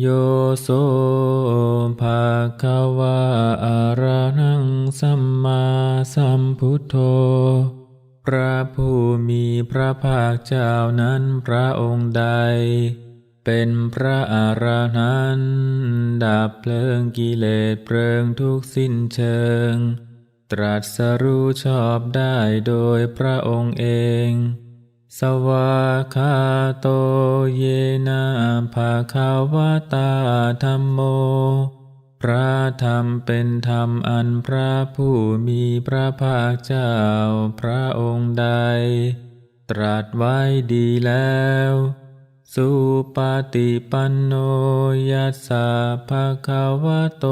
โยโสภาควาอะรหังสัมมาสัมพุทโธ พระผู้มีพระภาคเจ้านั้นพระองค์ใด เป็นพระอารหันต์ดับเพลิงกิเลสเพลิงทุกสิ้นเชิง ตรัสรู้ชอบได้โดยพระองค์เอง สวากาโตเยนะภาคาวตาธรรมโม พระธรรมเป็นธรรมอันพระผู้มีพระภาคเจ้าพระองค์ใด ตรัสไว้ดีแล้ว สุปฏิปันโนยัสสะภะคะวะโต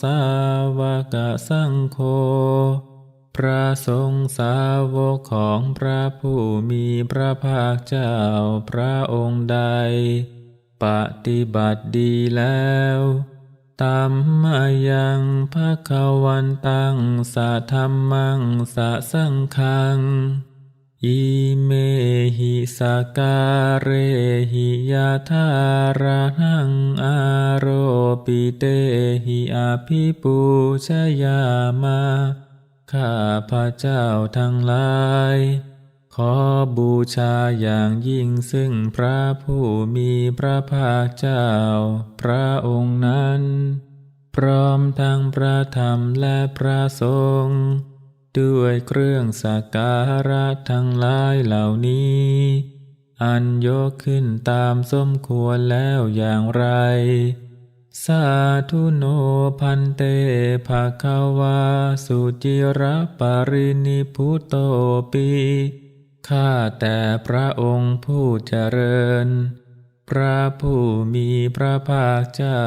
สาวกสังโฆ พระสงฆ์สาวกของพระผู้มีพระภาคเจ้าพระองค์ใด ปฏิบัติดีแล้วตัมมายังภะคะวันตังสะธรรมังสะสังฆังอิเมหิสการเรหิยาธาระหังอาโรปิเตหิอาภิปูชยามา ข้าพระเจ้าทั้งหลาย ขอบูชาอย่างยิ่งซึ่งพระผู้มีพระภาคเจ้า พระองค์นั้น พร้อมทั้งพระธรรมและพระสงฆ์ด้วยเครื่องสักการะทั้งหลายเหล่านี้ อันยกขึ้นตามสมควรแล้วอย่างไร สาธุโนพันเตภาคาวา สุจิระปารินิพุโตปีข้าแต่พระองค์ผู้เจริญ พระผู้มีพระภาคเจ้า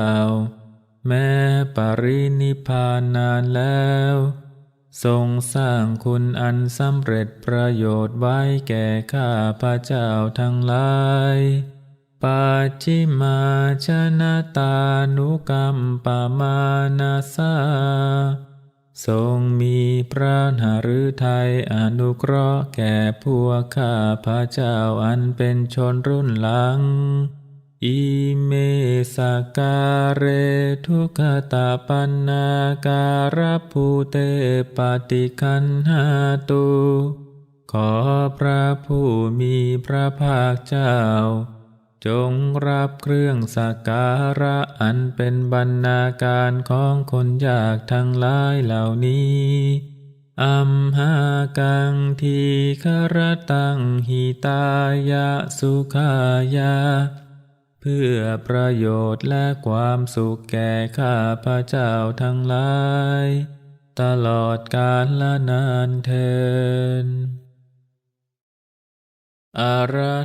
แม้ปรินิพพานนานแล้ว ทรงสร้างคุณอันสำเร็จประโยชน์ไว้แก่ข้าพระเจ้าทั้งหลาย ปัจจิมาชนะตานุกรรมปามานาสาทรงมีพระหฤทัยอนุเคราะห์แก่พวกข้าพระเจ้าอันเป็นชนรุ่นหลัง อิเมสการเรทุกขตาปันนาการภูเตปฏิคันหาตุขอพระผู้มีพระภาคเจ้า จงรับเครื่องสักการะอันเป็นบรรณาการของคนยากทั้งหลายเหล่านี้ อัมหากังทีครตังหิตายะสุขายา เพื่อประโยชน์และความสุขแก่ข้าพระเจ้าทั้งหลาย ตลอดกาลละนานเทินอารา